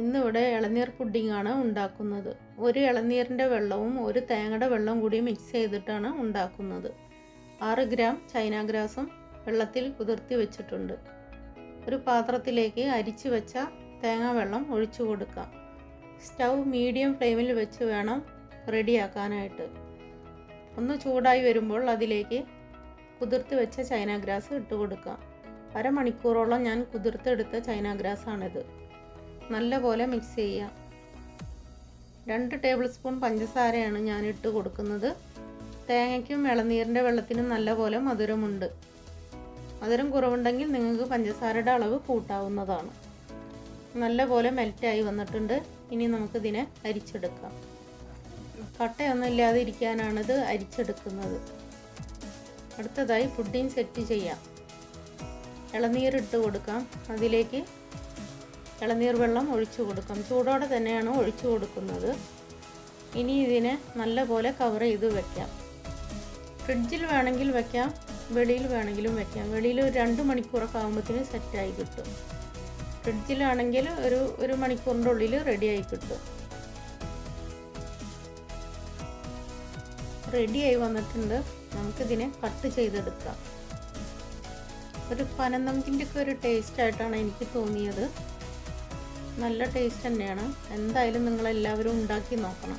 ഇന്നിവിടെ ഇളനീർ പുഡിങ്ങാണ് ഉണ്ടാക്കുന്നത്. ഒരു ഇളനീരിന്റെ വെള്ളവും ഒരു തേങ്ങയുടെ വെള്ളവും കൂടി മിക്സ് ചെയ്തിട്ടാണ് ഉണ്ടാക്കുന്നത്. ആറ് ഗ്രാം ചൈന ഗ്രാസും വെള്ളത്തിൽ കുതിർത്തി വെച്ചിട്ടുണ്ട്. ഒരു പാത്രത്തിലേക്ക് അരിച്ചു വെച്ച തേങ്ങാ വെള്ളം ഒഴിച്ചു കൊടുക്കാം. സ്റ്റൗ മീഡിയം ഫ്ലെയിമിൽ വെച്ച് വേണം റെഡിയാക്കാനായിട്ട്. ഒന്ന് ചൂടായി വരുമ്പോൾ അതിലേക്ക് കുതിർത്ത് വെച്ച ചൈന ഗ്രാസ് ഇട്ട് കൊടുക്കാം. അരമണിക്കൂറോളം ഞാൻ കുതിർത്തെടുത്ത ചൈന ഗ്രാസ് ആണിത് നല്ലപോലെ മിക്സ് ചെയ്യാം. രണ്ട് ടേബിൾ സ്പൂൺ പഞ്ചസാരയാണ് ഞാൻ ഇട്ട് കൊടുക്കുന്നത്. തേങ്ങയ്ക്കും ഇളനീരിന്റെ വെള്ളത്തിനും നല്ലപോലെ മധുരമുണ്ട്. മധുരം കുറവുണ്ടെങ്കിൽ നിങ്ങൾക്ക് പഞ്ചസാരയുടെ അളവ് കൂട്ടാവുന്നതാണ്. നല്ലപോലെ മെൽറ്റായി വന്നിട്ടുണ്ട്. ഇനി നമുക്കിതിനെ അരിച്ചെടുക്കാം. കട്ടയൊന്നും ഇല്ലാതെ ഇരിക്കാനാണിത് അരിച്ചെടുക്കുന്നത്. അടുത്തതായി പുഡിങ് സെറ്റ് ചെയ്യാം. ഇളനീരിട്ട് കൊടുക്കാം. അതിലേക്ക് ഇളനീർ വെള്ളം ഒഴിച്ചു കൊടുക്കും. ചൂടോടെ തന്നെയാണ് ഒഴിച്ചു കൊടുക്കുന്നത്. ഇനി ഇതിനെ നല്ലപോലെ കവർ ചെയ്ത് വെക്കാം. ഫ്രിഡ്ജിൽ വേണമെങ്കിൽ വെക്കാം വെളിയിൽ വേണമെങ്കിലും വെക്കാം. വെളിയിൽ ഒരു രണ്ട് മണിക്കൂറൊക്കെ ആകുമ്പോഴത്തേന് സെറ്റായി കിട്ടും. ഫ്രിഡ്ജിലാണെങ്കിൽ ഒരു ഒരു മണിക്കൂറിന്റെ ഉള്ളിൽ റെഡിയായി കിട്ടും. റെഡിയായി വന്നിട്ടുണ്ട്. നമുക്കിതിനെ കട്ട് ചെയ്തെടുക്കാം. ഒരു പനനമ്പിന്റെ ഒക്കെ ഒരു ടേസ്റ്റ് ആയിട്ടാണ് എനിക്ക് തോന്നിയത്. നല്ല ടേസ്റ്റ് തന്നെയാണ്. എന്തായാലും നിങ്ങളെല്ലാവരും ഉണ്ടാക്കി നോക്കണം.